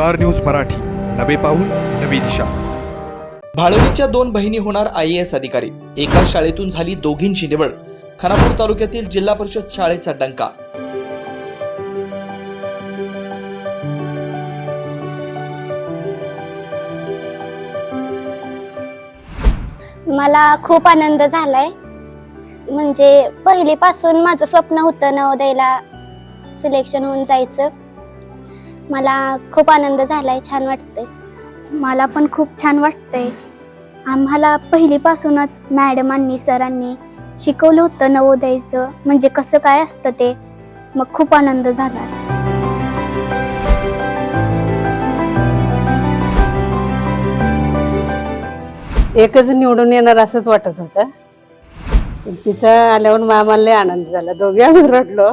Star News Marathi. नवे पाऊल नवी दिशा. भाळवणीच्या दोन बहिणी होणार आय एस अधिकारी. एकाच शाळेतून झाली दोघींची निवड. खानापूर तालुक्यातील जिल्हा परिषद शाळेचा डंका. मला खूप आनंद झालाय. म्हणजे पहिलीपासून माझं स्वप्न होतं नवोदयला सिलेक्शन होऊन जायचं. मला खूप आनंद झालाय छान वाटतंय. मला पण खूप छान वाटतंय. आम्हाला पहिलीपासूनच मॅडमांनी सरांनी शिकवलं होतं नवोदयचं म्हणजे कसं काय असतं ते. मग खूप आनंद झाला. एकच निवडून येणार असंच वाटत होतं. तिथं आल्यावर आम्हाला आनंद झाला. दोघे आम्ही रडलो.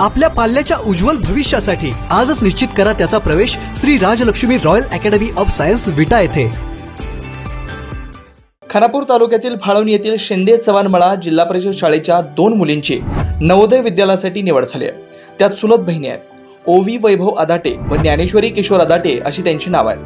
आपल्या पाल्याच्या उज्ज्वल भविष्यासाठी आजच निश्चित करा त्याचा प्रवेश Shri Rajlakshmi Royal Academy of Science Vita येथे. खानापूर तालुक्यातील फाळवणी येथील शिंदे चव्हाण मळा जिल्हा परिषद शाळेच्या दोन मुलींची नवोदय विद्यालयासाठी निवड झाली आहे. त्यात चुलत बहिणी आहेत. ओवी वैभव अदाटे व ज्ञानेश्वरी किशोर अदाटे अशी त्यांची नाव आहे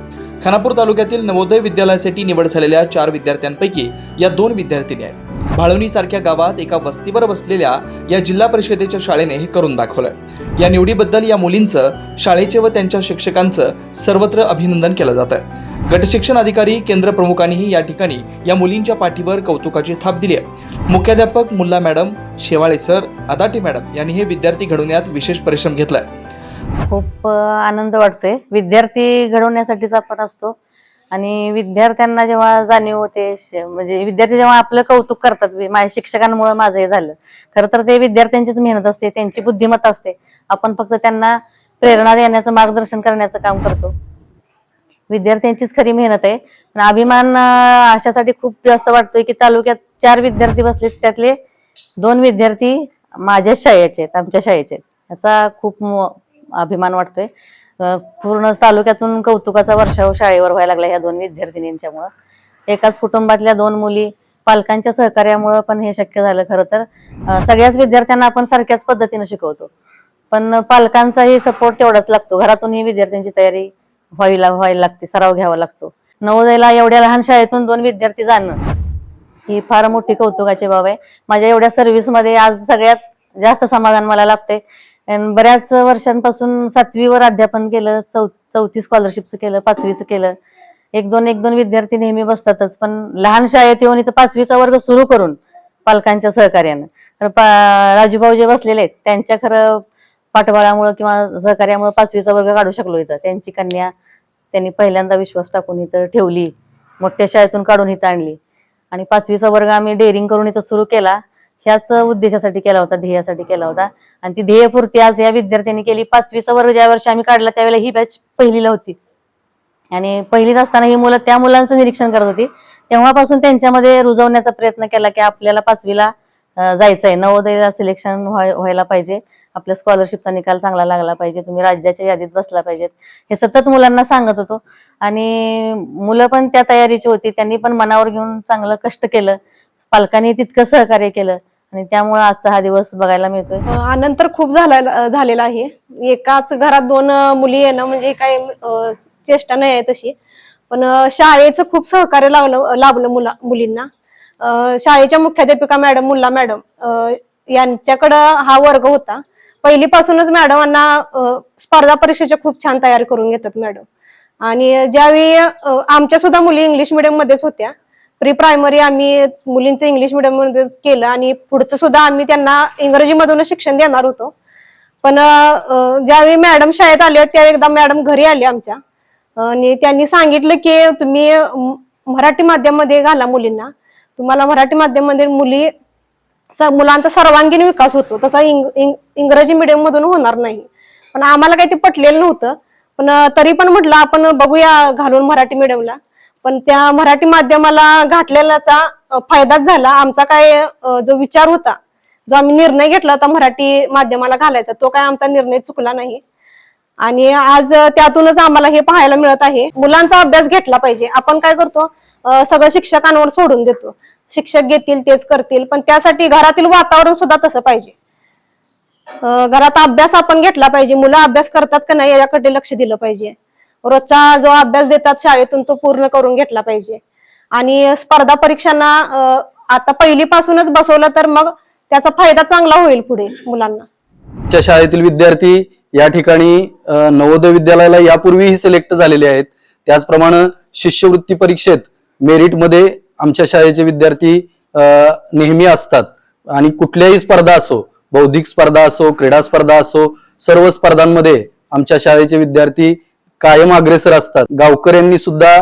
खानापूर तालुक्यातील नवोदय विद्यालयासाठी निवड झालेल्या चार विद्यार्थ्यांपैकी या दोन विद्यार्थिनी आहेत. भाळवणीसारख्या गावात एका वस्तीवर बसलेल्या या जिल्हा परिषदेच्या शाळेने हे करून दाखवलंय. या निवडीबद्दल या मुलींचं शाळेचे व त्यांच्या शिक्षकांचं सर्वत्र अभिनंदन केलं जातं गटशिक्षण अधिकारी केंद्र प्रमुखांनीही या ठिकाणी या मुलींच्या पाठीवर कौतुकाची थाप दिली आहे. मुख्याध्यापक Mulla madam Shewale sir Adate madam यांनी हे विद्यार्थी घडवण्यात विशेष परिश्रम घेतलाय. खूप आनंद वाटतोय. विद्यार्थी घडवण्यासाठीच आपण असतो. आणि विद्यार्थ्यांना जेव्हा जाणीव होते म्हणजे विद्यार्थी जेव्हा आपलं कौतुक करतात माझ्या शिक्षकांमुळे माझं हे झालं. खरं तर ते विद्यार्थ्यांचीच मेहनत असते त्यांची बुद्धिमत्ता असते. आपण फक्त त्यांना प्रेरणा देण्याचं मार्गदर्शन करण्याचं काम करतो. विद्यार्थ्यांचीच खरी मेहनत आहे. पण अभिमान अशासाठी खूप जास्त वाटतोय की तालुक्यात चार विद्यार्थी बसलेत त्यातले दोन विद्यार्थी माझ्याच शाळेचे आहेत आमच्या शाळेचे आहेत. याचा खूप अभिमान वाटतोय. पूर्ण तालुक्यातून कौतुकाचा वर्षाव शाळेवर व्हायला लागला ह्या दोन विद्यार्थिनींच्यामुळं. एकाच कुटुंबातल्या दोन मुली पालकांच्या सहकार्यामुळं पण हे शक्य झालं खरं तर. सगळ्याच विद्यार्थ्यांना आपण सारख्याच पद्धतीनं शिकवतो. पण पालकांचाही सपोर्ट तेवढाच लागतो. घरातून ही विद्यार्थ्यांची तयारी व्हायला व्हायला लागते सराव घ्यावा लागतो. नवोदयला एवढ्या लहान शाळेतून दोन विद्यार्थी जाणं ही फार मोठी कौतुकाची बाब आहे. माझ्या एवढ्या सर्व्हिसमध्ये आज सगळ्यात जास्त समाधान मला लाभते आणि बऱ्याच वर्षांपासून सातवीवर अध्यापन केलं चौ चौथी स्कॉलरशिपचं केलं पाचवीचं केलं. एक दोन एक दोन विद्यार्थी नेहमी बसतातच पण लहान शाळेत येऊन इथं पाचवीचा वर्ग सुरू करून पालकांच्या सहकार्यानं. तर पा- राजूभाऊ जे बसलेले आहेत त्यांच्या खरं पाठबळामुळे किंवा सहकार्यामुळे पाचवीचा वर्ग काढू शकलो इथं. त्यांची कन्या त्यांनी पहिल्यांदा विश्वास टाकून इथं ठेवली मोठ्या शाळेतून काढून इथं आणली. आणि पाचवीचा वर्ग आम्ही डेअरिंग करून इथं सुरू केला. ह्याच उद्देशासाठी केला होता ध्येयासाठी केला होता. आणि ती ध्येयपूर्ती आज या विद्यार्थ्यांनी केली. पाचवीचा वर्ग ज्या वर्षी आम्ही काढला त्यावेळेला ही बॅच पहिलीला होती. आणि पहिलीत असताना ही मुलं त्या मुलांचं निरीक्षण करत होती. तेव्हापासून त्यांच्यामध्ये रुजवण्याचा प्रयत्न केला की आपल्याला पाचवीला जायचं जायचंय. नवोदयला सिलेक्शन व्हायला पाहिजे. आपल्या स्कॉलरशिपचा निकाल चांगला लागला पाहिजे. तुम्ही राज्याच्या यादीत बसला पाहिजेत. हे सतत मुलांना सांगत होतो. आणि मुलं पण त्या तयारीची होती. त्यांनी पण मनावर घेऊन चांगलं कष्ट केलं. पालकांनी तितकं सहकार्य केलं. आणि त्यामुळे आजचा हा दिवस बघायला मिळतोय. आनंद तर खूप झाला झालेला आहे. एकाच घरात दोन मुली येणं म्हणजे काही चेष्टा नाही आहे तशी. पण शाळेचं खूप सहकार्य लागलं लाभलं मुला मुलींना. शाळेच्या मुख्याध्यापिका मॅडम मुल्ला मॅडम यांच्याकडं हा वर्ग होता. पहिलीपासूनच मॅडमांना स्पर्धा परीक्षेच्या खूप छान तयार करून घेतात मॅडम. आणि ज्यावेळी आमच्या सुद्धा मुली इंग्लिश मिडियम मध्येच होत्या. प्री प्रायमरी आम्ही मुलींचं इंग्लिश मिडियममध्ये केलं आणि पुढचं सुद्धा आम्ही त्यांना इंग्रजीमधून शिक्षण देणार होतो. पण ज्यावेळी मॅडम शाळेत आले त्यावेळी एकदा मॅडम घरी आले आमच्या. आणि त्यांनी सांगितलं की तुम्ही मराठी माध्यममध्ये घाला मुलींना. तुम्हाला मराठी माध्यममध्ये मुली मुलांचा सर्वांगीण विकास होतो. तसा इंग- इंग- इंग्रजी मिडियम मधून होणार नाही. पण आम्हाला काही ते पटलेलं नव्हतं. पण तरी पण म्हटलं आपण बघूया घालून मराठी मीडियमला पण त्या मराठी माध्यमाला घातलेल्याचा फायदाच झाला. आमचा काय जो विचार होता जो आम्ही निर्णय घेतला होता मराठी माध्यमाला घालायचा तो काय आमचा निर्णय चुकला नाही. आणि आज त्यातूनच आम्हाला हे पाहायला मिळत आहे. मुलांचा अभ्यास घेतला पाहिजे. आपण काय करतो सगळं शिक्षकांवर सोडून देतो. शिक्षक घेतील तेच करतील पण त्यासाठी घरातील वातावरण सुद्धा तसं पाहिजे. घरात अभ्यास आपण घेतला पाहिजे. मुलं अभ्यास करतात का नाही याकडे लक्ष दिलं पाहिजे. रोजचा जो अभ्यास देतात शाळेतून तो पूर्ण करून घेतला पाहिजे. आणि स्पर्धा परीक्षांना आता पहिलीपासूनच बसवलं तर मग त्याचा फायदा चांगला होईल पुढे मुलांना. आमच्या शाळेतील विद्यार्थी या ठिकाणी नवोदय विद्यालयाला यापूर्वीही सिलेक्ट झालेले आहेत. त्याचप्रमाणे शिष्यवृत्ती परीक्षेत मेरिटमध्ये आमच्या शाळेचे विद्यार्थी नेहमी असतात. आणि कुठल्याही स्पर्धा असो बौद्धिक स्पर्धा असो क्रीडा स्पर्धा असो सर्व स्पर्धांमध्ये आमच्या शाळेचे विद्यार्थी कायम अग्रेसर असतात. गावकऱ्यांनी सुद्धा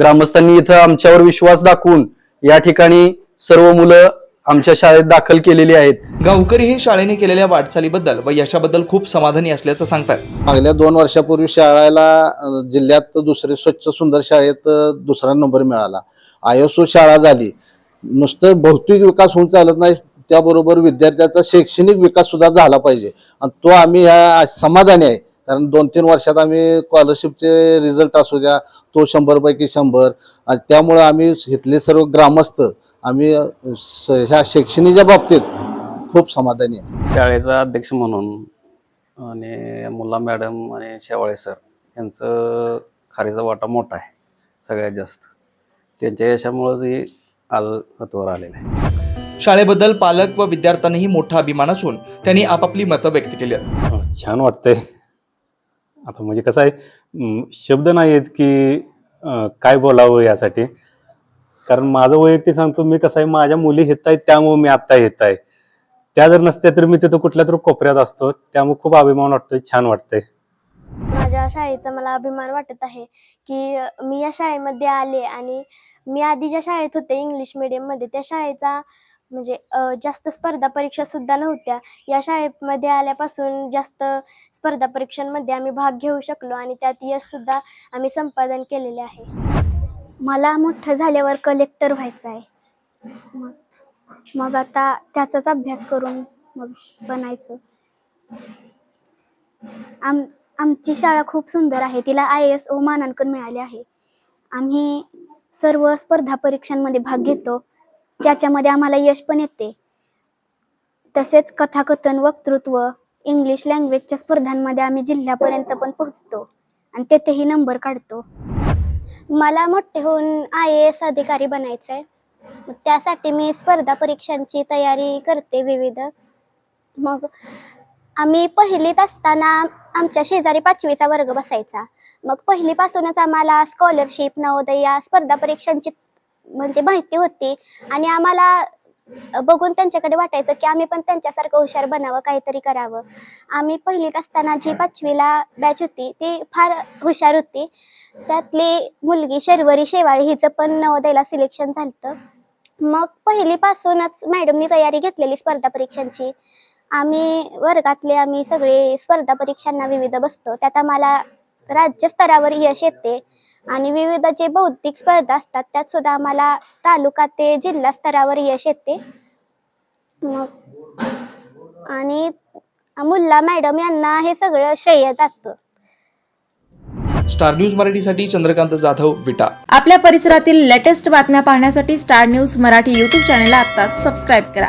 ग्रामस्थांनी इथं आमच्यावर विश्वास दाखवून या ठिकाणी सर्व मुलं आमच्या शाळेत दाखल केलेली आहेत. गावकरी हे शाळेने केलेल्या वाटचालीबद्दल व यशाबद्दल खूप समाधानी असल्याचं सांगतात. मागल्या दोन वर्षापूर्वी शाळेला जिल्ह्यात दुसरे स्वच्छ सुंदर शाळेत दुसरा नंबर मिळाला. आयएसओ शाळा झाली. नुसतं भौतिक विकास होऊन चालत नाही त्याबरोबर विद्यार्थ्याचा शैक्षणिक विकास सुद्धा झाला पाहिजे. आणि तो आम्ही ह्या समाधानी आहे. कारण दोन तीन वर्षात आम्ही स्कॉलरशिपचे रिझल्ट असू द्या तो शंभर पैकी शंभर. आणि त्यामुळं आम्ही इथले सर्व ग्रामस्थ आम्ही ह्या शैक्षणिकच्या बाबतीत खूप समाधानी आहे. शाळेचा अध्यक्ष म्हणून आणि मुला मॅडम आणि शेवाळे सर यांचं खारीचा वाटा मोठा आहे सगळ्यात जास्त. त्यांच्या यशामुळंच हे आज हातवर आलेलं आहे. शाळेबद्दल पालक व विद्यार्थ्यांनाही मोठा अभिमान असून त्यांनी आपापली मतं व्यक्त केली आहेत. छान वाटतंय. आता म्हणजे कसं आहे शब्द नाही आहेत की काय बोलावं यासाठी. कारण माझं वैयक्तिक सांगतो मी कसं आहे माझ्या मुली येत आहेत त्यामुळे मी आत्ता येत आहे त्या जर नसत्या तर मी तिथं कुठल्या तरी कोपऱ्यात असतो. त्यामुळे खूप अभिमान वाटतोय छान वाटतंय. माझ्या शाळेचा मला अभिमान वाटत आहे की मी या शाळेमध्ये आले आणि मी आधी ज्या शाळेत होते इंग्लिश मीडियममध्ये त्या शाळेचा म्हणजे जास्त स्पर्धा परीक्षा सुद्धा नव्हत्या. या शाळेमध्ये आल्यापासून जास्त स्पर्धा परीक्षांमध्ये आम्ही भाग घेऊ शकलो आणि त्यात यश सुद्धा आम्ही संपादन केलेले आहे. मला मोठं झाल्यावर कलेक्टर व्हायचं आहे. मग मग आता त्याचाच अभ्यास करून मग बनायचं. आम आमची शाळा खूप सुंदर आहे. तिला आय एस ओ मानांकन मिळाले आहे. आम्ही सर्व स्पर्धा परीक्षांमध्ये भाग घेतो. त्याच्यामध्ये आम्हाला यश पण येते. तसेच कथाकथन वक्तृत्व इंग्लिश लँग्वेजच्या स्पर्धांमध्ये आम्ही जिल्ह्यापर्यंत पण पोहोचतो आणि तेथेही नंबर काढतो. मला मोठे होऊन आय ए एस अधिकारी बनायचं आहे त्यासाठी मी स्पर्धा परीक्षांची तयारी करते विविध. मग आम्ही पहिलीत असताना आमच्या शेजारी पाचवीचा वर्ग बसायचा. मग पहिलीपासूनच आम्हाला स्कॉलरशिप नवोदय या स्पर्धा परीक्षांची म्हणजे माहिती होती. आणि आम्हाला बघून त्यांच्याकडे वाटायचं की आम्ही पण त्यांच्यासारखं हुशार बनावं काहीतरी करावं. आम्ही पहिलीत असताना जी पाचवीला बॅच होती ती फार हुशार होती. त्यातली मुलगी शर्वरी शेवाळी हिचं पण नवोदयला सिलेक्शन झालं मग पहिलीपासूनच मॅडमनी तयारी घेतलेली स्पर्धा परीक्षांची. आम्ही वर्गातले आम्ही सगळे स्पर्धा परीक्षांना विविध बसतो. त्यात आम्हाला राज्यस्तरावर यश येते. आणि विविध जे बौद्धिक स्पर्धा असतात त्यात सुद्धा आम्हाला तालुका ते जिल्हा स्तरावर यश येते. मग आणि मुल्ला मॅडम यांना हे सगळं श्रेय जातं. स्टार न्यूज मराठीसाठी चंद्रकांत जाधव विटा. आपल्या परिसरातील लेटेस्ट बातम्या पाहण्यासाठी स्टार न्यूज मराठी यूट्यूब चॅनलला आत्ताच सबस्क्राईब करा.